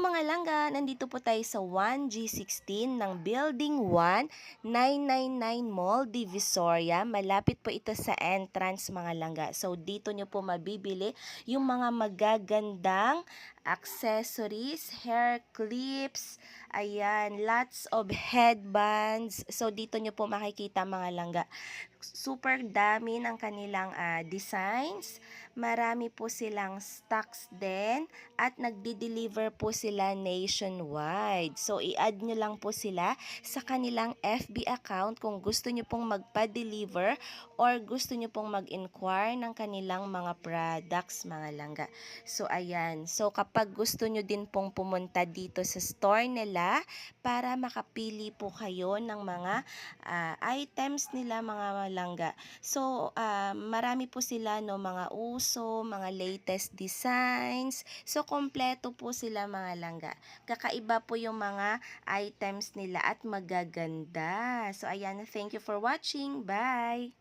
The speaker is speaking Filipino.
mengajak langga, nandito po tayo sa 1G16 ng Building 1, 999 Mall, Divisoria. Malapit po ito sa entrance mga langga. So dito nyo po mabibili yung mga magagandang accessories, hair clips, ayan, lots of headbands. So dito nyo po makikita mga langga. Super dami ng kanilang ah, designs. Marami po silang stocks din at nagdi-deliver po sila nationwide. So, i-add nyo lang po sila sa kanilang FB account kung gusto nyo pong magpa-deliver or gusto nyo pong mag-inquire ng kanilang mga products, mga langga. So, ayan. So, kapag gusto nyo din pong pumunta dito sa store nila para makapili po kayo ng mga ah, items nila, mga langga. So, ah, marami po sila, no, mga uso, mga latest designs. So, kompleto po sila mga langga. Kakaiba po yung mga items nila at magaganda. So, ayan, thank you for watching. Bye!